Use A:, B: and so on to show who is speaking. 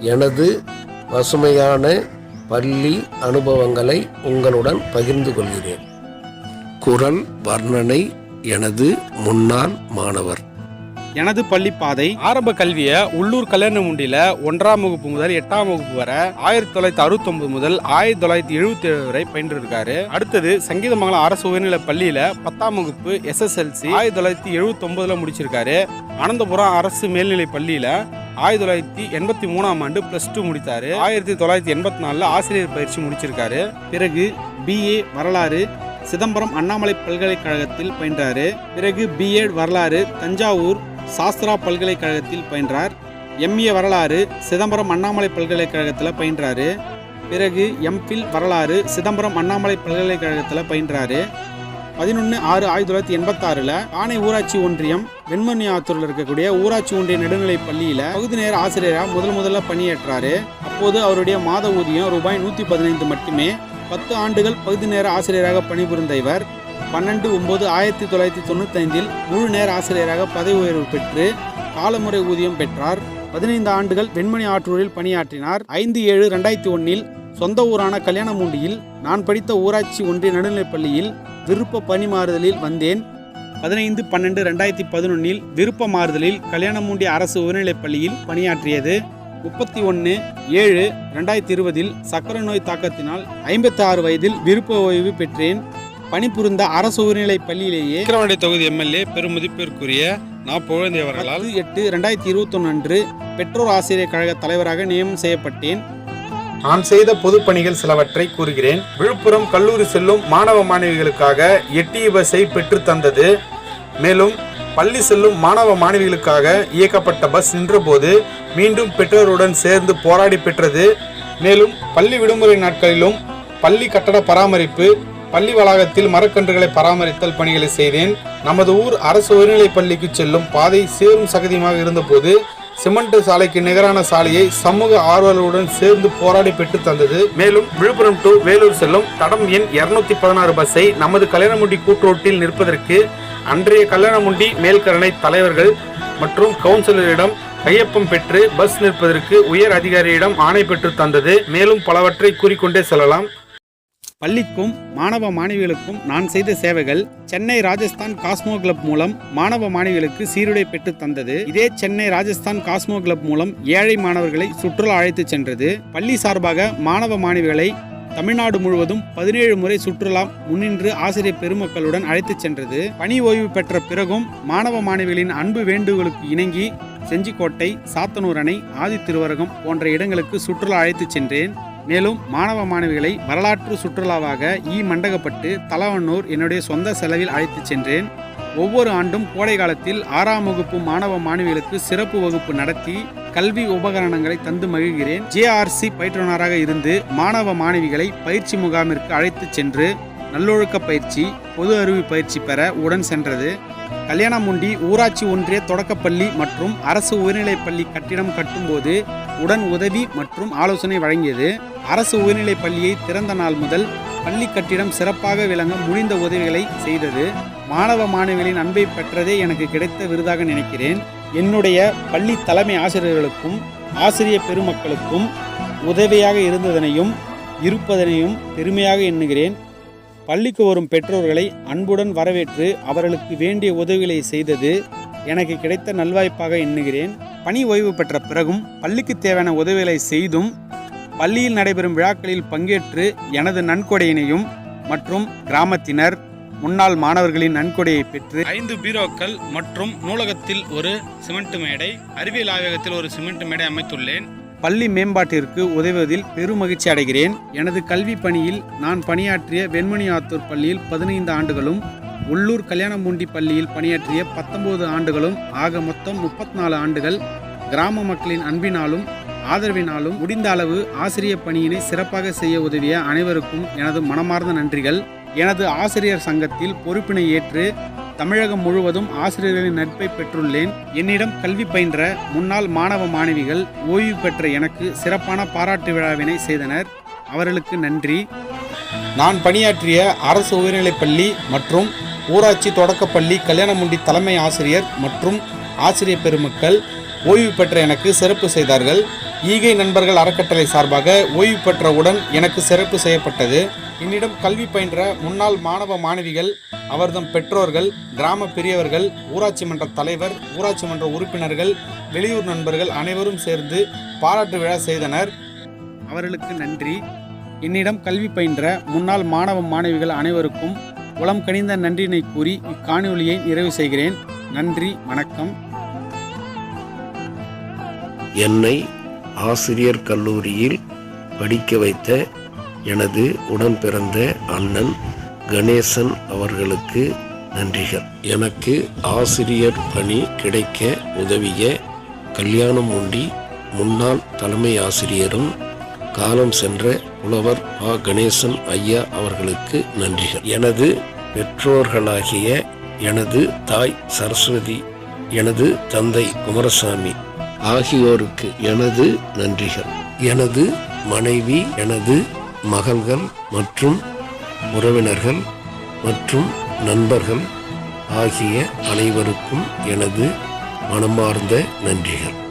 A: எனது பசுமையான பள்ளி அனுபவங்களை உங்களுடன் பகிர்ந்து கொள்கிறேன். குரல் வர்ணனை எனது முன்னாள் மாணவர்.
B: எனது பள்ளி பாதை ஆரம்ப கல்வியை உள்ளூர் கல்யாணமுண்டியில ஒன்றாம் வகுப்பு முதல் எட்டாம் வகுப்பு வரை ஆயிரத்தி தொள்ளாயிரத்தி அறுபத்தி முதல் ஆயிரத்தி தொள்ளாயிரத்தி எழுபத்தி ஏழு வரை பயின்றிருக்காரு. அடுத்தது சங்கீதமங்கலம் அரசு உயர்நிலை பள்ளியில பத்தாம் வகுப்பு எஸ்எஸ்எல்சி ஆயிரத்தி தொள்ளாயிரத்தி எழுபத்தி ஒன்பதுல முடிச்சிருக்காரு. அனந்தபுரம் அரசு மேல்நிலை பள்ளியில ஆயிரத்தி தொள்ளாயிரத்தி எண்பத்தி மூணாம் ஆண்டு பிளஸ் டூ முடித்தாரு. ஆயிரத்தி தொள்ளாயிரத்தி எண்பத்தி நாலுல ஆசிரியர் பயிற்சி முடிச்சிருக்காரு. பிறகு பிஏ வரலாறு சிதம்பரம் அண்ணாமலை பல்கலைக்கழகத்தில் பயின்றாரு. பிறகு பிஎட் வரலாறு தஞ்சாவூர் சாஸ்திரா பல்கலைக்கழகத்தில் பயின்றார். எம்ஏ வரலாறு சிதம்பரம் அண்ணாமலை பல்கலைக்கழகத்தில் பயின்றாரு. பிறகு எம்ஃபில் வரலாறு சிதம்பரம் அண்ணாமலை பல்கலைக்கழகத்தில் பயின்றாரு. பதினொன்று ஆறு ஆயிரத்தி தொள்ளாயிரத்தி எண்பத்தாறில் ஆனை ஊராட்சி ஒன்றியம் வெண்மணி ஆத்தூரில் இருக்கக்கூடிய ஊராட்சி ஒன்றிய நடுநிலைப் பள்ளியில் பகுதி நேர ஆசிரியராக முதல் முதல்ல பணியேற்றாரு. அப்போது அவருடைய மாத ஊதியம் ரூபாய் நூற்றி பதினைந்து மட்டுமே. பத்து ஆண்டுகள் பகுதி நேர ஆசிரியராக பணிபுரிந்த இவர் பன்னெண்டு ஒன்பது ஆயிரத்தி தொள்ளாயிரத்தி தொண்ணூத்தைந்தில் முழு நேர ஆசிரியராக பதவி உயர்வு பெற்று காலமுறை ஊதியம் பெற்றார். பதினைந்து ஆண்டுகள் வெண்மணி ஆற்றூரில் பணியாற்றினார். ஐந்து ஏழு ரெண்டாயிரத்தி ஒன்னில் சொந்த ஊரான கல்யாணமூண்டியில் நான் படித்த ஊராட்சி ஒன்றிய நடுநிலைப் பள்ளியில் விருப்ப பணி மாறுதலில் வந்தேன். பதினைந்து பன்னெண்டு ரெண்டாயிரத்தி பதினொன்னில் விருப்ப மாறுதலில் கல்யாணமூண்டி அரசு உயர்நிலைப் பள்ளியில் பணியாற்றியது. முப்பத்தி ஒன்று ஏழு ரெண்டாயிரத்தி இருபதில் சக்கரை நோய் தாக்கத்தினால் ஐம்பத்தி ஆறு வயதில் விருப்ப ஓய்வு பெற்றேன். பணிபுரிந்த அரசு உயர்நிலைப் பள்ளியிலேயே விக்கிரவாண்டி தொகுதி எம்எல்ஏ பெருமதிப்பிற்குரிய நான் புகழ்ந்தி அவர்களால் எட்டு ரெண்டாயிரத்தி இருபத்தொன்று அன்று பெற்றோர் ஆசிரியர் கழக தலைவராக நியமனம் செய்யப்பட்டேன்.
C: நான் செய்த பொதுப்பணிகள் சிலவற்றை கூறுகிறேன். விழுப்புரம் கல்லூரி செல்லும் மாணவ மாணவிகளுக்காக எட்டி பஸ்ஸை பெற்று தந்தது. மேலும் பள்ளி செல்லும் மாணவ மாணவிகளுக்காக இயக்கப்பட்ட பஸ் நின்றபோது மீண்டும் பெற்றோருடன் சேர்ந்து போராடி பெற்றது. மேலும் பள்ளி விடுமுறை நாட்களிலும் பள்ளி கட்டட பராமரிப்பு பள்ளி வளாகத்தில் மரக்கன்றுகளை பராமரித்தல் பணிகளை செய்தேன். நமது ஊர் அரசு உயர்நிலைப் பள்ளிக்கு செல்லும் பாதை சேரும் சகதியுமாக இருந்தபோது சிமெண்ட் சாலைக்கு நிகரான சாலையை சமூக ஆர்வலர்களுடன் சேர்ந்து போராடி பெற்று தந்தது. மேலும் விழுப்புரம் டு வேலூர் செல்லும் தடம் எண் இருநூத்தி பதினாறு பஸ்ஸை நமது கல்யாணமுண்டி கூட்டுரோட்டில் நிற்பதற்கு அன்றைய கல்யாணமுண்டி மேல்கரணை தலைவர்கள் மற்றும் கவுன்சிலரிடம் கையொப்பம் பெற்று பஸ் நிற்பதற்கு உயர் அதிகாரியிடம் ஆணை பெற்று தந்தது. மேலும் பலவற்றை கூறிக்கொண்டே செல்லலாம்.
B: பள்ளிக்கும் மாணவ மாணவிகளுக்கும் நான் செய்த சேவைகள் சென்னை ராஜஸ்தான் காஸ்மோ கிளப் மூலம் மாணவ மாணவிகளுக்கு சீருடை பெற்று தந்தது. இதே சென்னை ராஜஸ்தான் காஸ்மோ கிளப் மூலம் ஏழை மாணவர்களை சுற்றுலா அழைத்து சென்றது. பள்ளி சார்பாக மாணவ மாணவிகளை தமிழ்நாடு முழுவதும் பதினேழு முறை சுற்றுலா முன்னின்று ஆசிரியர் பெருமக்களுடன் அழைத்துச் சென்றது. பணி ஓய்வு பெற்ற பிறகும் மாணவ மாணவிகளின் அன்பு வேண்டுகோளுக்கு இணங்கி செஞ்சிக்கோட்டை சாத்தனூர் அணை ஆதித்திருவரகம் போன்ற இடங்களுக்கு சுற்றுலா அழைத்துச் சென்றேன். மேலும் மாணவ மாணவிகளை வரலாற்று சுற்றுலாவாக ஈ மண்டகப்பட்டு தலவண்ணூர் என்னுடைய சொந்த செலவில் அழைத்துச் சென்றேன். ஒவ்வொரு ஆண்டும் கோடை காலத்தில் ஆறாம் வகுப்பு மாணவ மாணவிகளுக்கு சிறப்பு வகுப்பு நடத்தி கல்வி உபகரணங்களை தந்து மகிழ்கிறேன். ஜேஆர்சி பயிற்றுனராக இருந்து மாணவ மாணவிகளை பயிற்சி முகாமிற்கு அழைத்துச் சென்று நல்லொழுக்க பயிற்சி பொது அறிவு பயிற்சி பெற உடன் சென்றது. கல்யாணமுண்டி ஊராட்சி ஒன்றிய தொடக்கப்பள்ளி மற்றும் அரசு உயர்நிலைப்பள்ளி கட்டிடம் கட்டும்போது உடன் உதவி மற்றும் ஆலோசனை வழங்கியது. அரசு உயர்நிலைப் பள்ளியை திறந்த நாள் முதல் பள்ளி கட்டிடம் சிறப்பாக விளங்க முடிந்த உதவிகளை செய்தது. மாணவ மாணவிகளின் அன்பை பெற்றதே எனக்கு கிடைத்த விருதாக நினைக்கிறேன். என்னுடைய பள்ளி தலைமை ஆசிரியர்களுக்கும் ஆசிரிய பெருமக்களுக்கும் உதவியாக இருந்ததனையும் இருப்பதனையும் பெருமையாக எண்ணுகிறேன். பள்ளிக்கு வரும் பெற்றோர்களை அன்புடன் வரவேற்று அவர்களுக்கு வேண்டிய உதவிகளை செய்தது எனக்கு கிடைத்த நல்வாய்ப்பாக எண்ணுகிறேன். பணி ஓய்வு பெற்ற பிறகும் பள்ளிக்கு தேவையான உதவிகளை செய்தும் பள்ளியில் நடைபெறும் விழாக்களில் பங்கேற்று எனது நன்கொடையினையும் மற்றும் கிராமத்தினர் முன்னாள் மாணவர்களின் நன்கொடையை பெற்று ஐந்து பீரோக்கள் மற்றும் நூலகத்தில் ஒரு சிமெண்ட் மேடை அறிவியல் ஆய்வகத்தில் ஒரு சிமெண்ட் மேடை அமைத்துள்ளேன். பள்ளி மேம்பாட்டிற்கு உதவுவதில் பெருமகிழ்ச்சி அடைகிறேன். எனது கல்வி பணியில் நான் பணியாற்றிய வெண்மணி ஆத்தூர் பள்ளியில் பதினைந்து ஆண்டுகளும் உள்ளூர் கல்யாணம்பூண்டி பள்ளியில் பணியாற்றிய பத்தொன்பது ஆண்டுகளும் ஆக மொத்தம் முப்பத்தி நாலு ஆண்டுகள் கிராம மக்களின் அன்பினாலும் ஆதரவினாலும் முடிந்த அளவு ஆசிரியர் பணியினை சிறப்பாக செய்ய உதவிய அனைவருக்கும் எனது மனமார்ந்த நன்றிகள். எனது ஆசிரியர் சங்கத்தில் பொறுப்பினை ஏற்று தமிழகம் முழுவதும் ஆசிரியர்களின் நட்பை பெற்றுள்ளேன். என்னிடம் கல்வி பயின்ற முன்னாள் மாணவ மாணவிகள் ஓய்வு பெற்ற எனக்கு சிறப்பான பாராட்டு விழாவினை செய்தனர். அவர்களுக்கு நன்றி.
C: நான் பணியாற்றிய அரசு உயர்நிலைப் பள்ளி மற்றும் ஊராட்சி தொடக்கப்பள்ளி கல்யாணமுண்டி தலைமை ஆசிரியர் மற்றும் ஆசிரியர் பெருமக்கள் ஓய்வு பெற்ற எனக்கு சிறப்பு செய்தார்கள். ஈகை நண்பர்கள் அறக்கட்டளை சார்பாக ஓய்வு பெற்றவுடன் எனக்கு சிறப்பு செய்யப்பட்டது. என்னிடம் கல்வி பயின்ற முன்னாள் மாணவ மாணவிகள் அவர்தம் பெற்றோர்கள் கிராம பெரியவர்கள் ஊராட்சி மன்ற தலைவர் ஊராட்சி மன்ற உறுப்பினர்கள் வெளியூர் நண்பர்கள் அனைவரும் சேர்ந்து பாராட்டு விழா செய்தனர்.
B: அவர்களுக்கு நன்றி. என்னிடம் கல்வி பயின்ற முன்னாள் மாணவ மாணவிகள் அனைவருக்கும் உளம் கனிந்த நன்றியினை கூறி இக்காணொலியை நிறைவு செய்கிறேன். நன்றி வணக்கம்.
A: என்னை ஆசிரியர் கல்லூரியில் படிக்க வைத்த எனது உடன் பிறந்த அண்ணன் கணேசன் அவர்களுக்கு நன்றிகள். எனக்கு ஆசிரியர் பணி கிடைக்க உதவிய கல்யாணம் உண்டி முன்னாள் தலைமை ஆசிரியரும் காலம் சென்ற புலவர் ஆ கணேசன் ஐயா அவர்களுக்கு நன்றிகள். எனது பெற்றோர்களாகிய எனது தாய் சரஸ்வதி எனது தந்தை குமரசாமி ஆகியோருக்கு எனது நன்றிகள். எனது மனைவி எனது மகள்கள் மற்றும் உறவினர்கள் மற்றும் நண்பர்கள் ஆகிய அனைவருக்கும் எனது மனமார்ந்த நன்றிகள்.